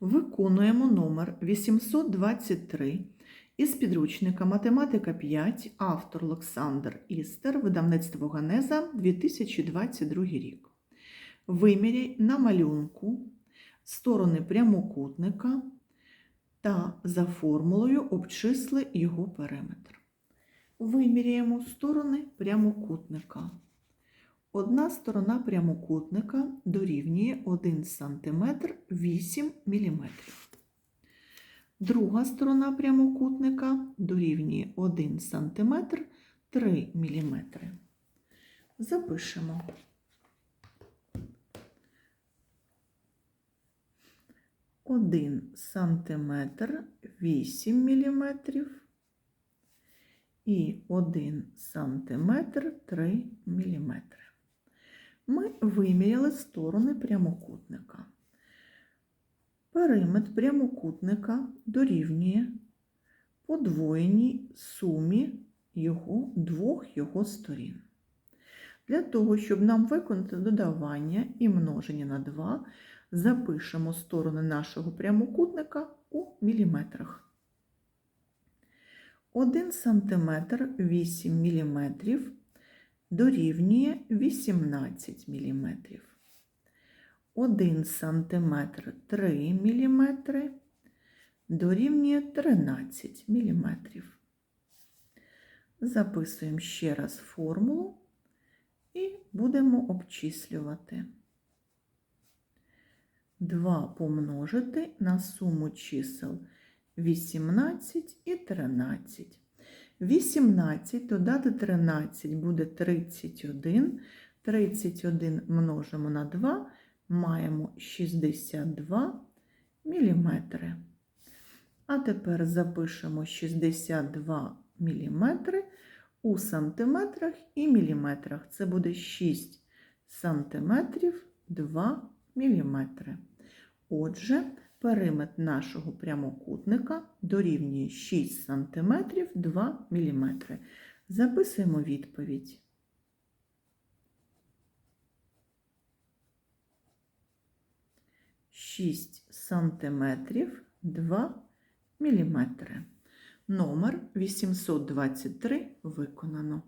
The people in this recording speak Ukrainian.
Виконуємо номер 823 із підручника Математика 5, автор Олександр Істер, видавництво Ганеза, 2022 рік. Виміряй на малюнку сторони прямокутника та за формулою обчисли його периметр. Виміряємо сторони прямокутника. Одна сторона прямокутника дорівнює 1 см 8 мм. Друга сторона прямокутника дорівнює 1 см 3 мм. Запишемо. Один сантиметр 8 міліметрів і 1 сантиметр 3 міліметри. Виміряли сторони прямокутника. Периметр прямокутника дорівнює подвоєній сумі його, двох його сторін. Для того, щоб нам виконати додавання і множення на 2, запишемо сторони нашого прямокутника у міліметрах. 1 см 8 мм дорівнює 18 мм. 1 см 3 мм дорівнює 13 мм. Записуємо ще раз формулу і будемо обчислювати. 2 помножити на суму чисел 18 і 13. 18 додати 13 буде 31. 31 множимо на 2, маємо 62 мм. А тепер запишемо 62 мм у сантиметрах і міліметрах. Це буде 6 сантиметрів 2 міліметри. Отже, периметр нашого прямокутника дорівнює 6 см 2 мм. Записуємо відповідь. Шість сантиметрів 2 міліметри. Номер 823 виконано.